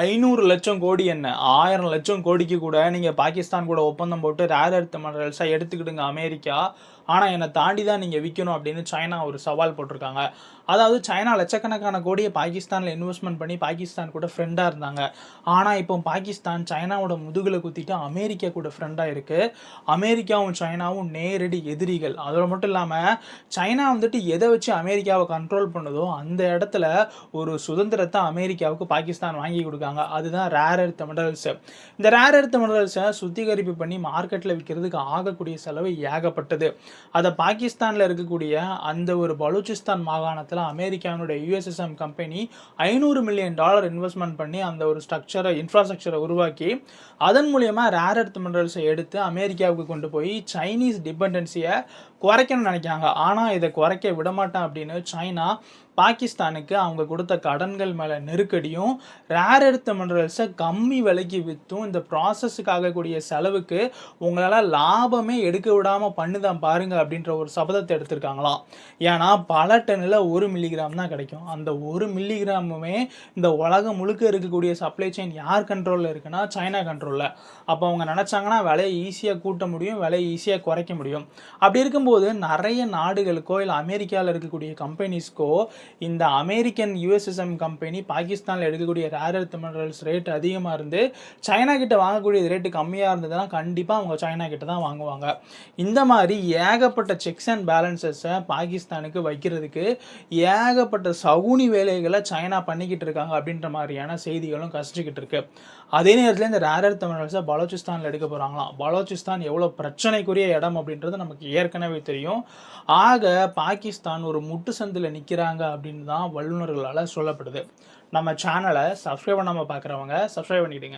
ஐநூறு லட்சம் கோடி என்ன? ஆயிரம் லட்சம் கோடிக்கு கூட நீங்கள் பாகிஸ்தான் கூட ஒப்பந்தம் போட்டு ரேர் எர்த் மினரல்ஸாக எடுத்துக்கிடுங்க அமெரிக்கா. ஆனால் என்னை தாண்டி தான் நீங்கள் விற்கணும் அப்படின்னு சைனா ஒரு சவால் போட்டிருக்காங்க. அதாவது சைனா லட்சக்கணக்கான கோடியை பாகிஸ்தானில் இன்வெஸ்ட்மெண்ட் பண்ணி பாகிஸ்தான் கூட ஃப்ரெண்டாக இருந்தாங்க. ஆனால் இப்போ பாகிஸ்தான் சைனாவோட முதுகில் குத்திட்டு அமெரிக்கா கூட ஃப்ரெண்டாக இருக்குது அமெரிக்காவும் சைனாவும் நேரடி எதிரிகள். அதோட மட்டும் இல்லாமல் சைனா வந்துட்டு எதை வச்சு அமெரிக்காவை கண்ட்ரோல் பண்ணுதோ அந்த இடத்துல ஒரு சுதந்திரத்தை அமெரிக்காவுக்கு பாகிஸ்தான் வாங்கி கொடுக்காங்க. அதுதான் ரேர் எர்த் மினரல்ஸ் இந்த ரேர் எர்த் மினரல்ஸை சுத்திகரிப்பு பண்ணி மார்க்கெட்டில் விற்கிறதுக்கு ஆகக்கூடிய செலவு ஏகப்பட்டது. அதை பாகிஸ்தானில் இருக்கக்கூடிய அந்த ஒரு பலூச்சிஸ்தான் மாகாணத்தில் அமெரிக்கானுடைய யூஎஸ்எஸ்எம் கம்பெனி ஐநூறு மில்லியன் டாலர் இன்வெஸ்ட்மெண்ட் பண்ணி அந்த ஒரு ஸ்ட்ரக்சரை இன்ஃப்ராஸ்ட்ரக்சரை உருவாக்கி அதன் மூலியமாக ரேர் எர்த் மினரல்ஸை எடுத்து அமெரிக்காவுக்கு கொண்டு போய் சைனீஸ் டிபெண்டன்சியை குறைக்கணும்னு நினைக்கிறாங்க. ஆனால் இதை குறைக்க விடமாட்டேன் அப்படின்னு சைனா பாகிஸ்தானுக்கு அவங்க கொடுத்த கடன்கள் மேலே நெருக்கடியும் ரேர் எடுத்த மினரல்ஸை கம்மி விலைக்கு விற்றும் இந்த ப்ராசஸுக்கு கூடிய செலவுக்கு உங்களால் லாபமே எடுக்க விடாமல் பண்ணுதான் பாருங்கள் அப்படின்ற ஒரு சபதத்தை எடுத்திருக்காங்களாம். ஏன்னா பல டன்னில் ஒரு மில்லிகிராம் தான் கிடைக்கும். அந்த ஒரு மில்லிகிராமுமே இந்த உலகம் முழுக்க இருக்கக்கூடிய சப்ளை செயின் யார் கண்ட்ரோலில் இருக்குன்னா சைனா கண்ட்ரோலில் அப்போ அவங்க நினச்சாங்கன்னா விலையை ஈஸியாக கூட்ட முடியும் விலையை ஈஸியாக குறைக்க முடியும். அப்படி இருக்கும்போது நிறைய நாடுகளுக்கோ இல்லை அமெரிக்காவில் இருக்கக்கூடிய கம்பெனிஸ்க்கோ இந்த அமெரிக்கன் யூஎஸ்எஸ்எம் கம்பெனி பாகிஸ்தானில் எடுக்கக்கூடிய ரேர் எர்த் மினரல்ஸ் ரேட் அதிகமாக இருந்து சைனா கிட்ட வாங்கக்கூடிய ரேட்டு கம்மியாக இருந்ததுன்னா கண்டிப்பாக அவங்க சைனா கிட்ட தான் வாங்குவாங்க. இந்த மாதிரி ஏகப்பட்ட செக்ஸ் அண்ட் பேலன்சஸை பாகிஸ்தானுக்கு வைக்கிறதுக்கு ஏகப்பட்ட சகுனி வேலைகளை சைனா பண்ணிக்கிட்டு இருக்காங்க அப்படின்ற மாதிரியான செய்திகளும் கசிச்சுக்கிட்டு இருக்கு. அதே நேரத்தில் இந்த ரேர் எர்த் மினரல்ஸை பலோச்சிஸ்தானில் எடுக்க போகிறாங்களாம் பலோச்சிஸ்தான் எவ்வளோ பிரச்சனைக்குரிய இடம் அப்படின்றது நமக்கு ஏற்கனவே தெரியும். ஆக பாகிஸ்தான் ஒரு முட்டு சந்தில் நிற்கிறாங்க அப்படின்னு தான் வல்லுநர்களால் சொல்லப்படுது. நம்ம சேனலை சப்ஸ்கிரைப் பண்ணாமல் பார்க்குறவங்க சப்ஸ்கிரைப் பண்ணிக்கிடுங்க.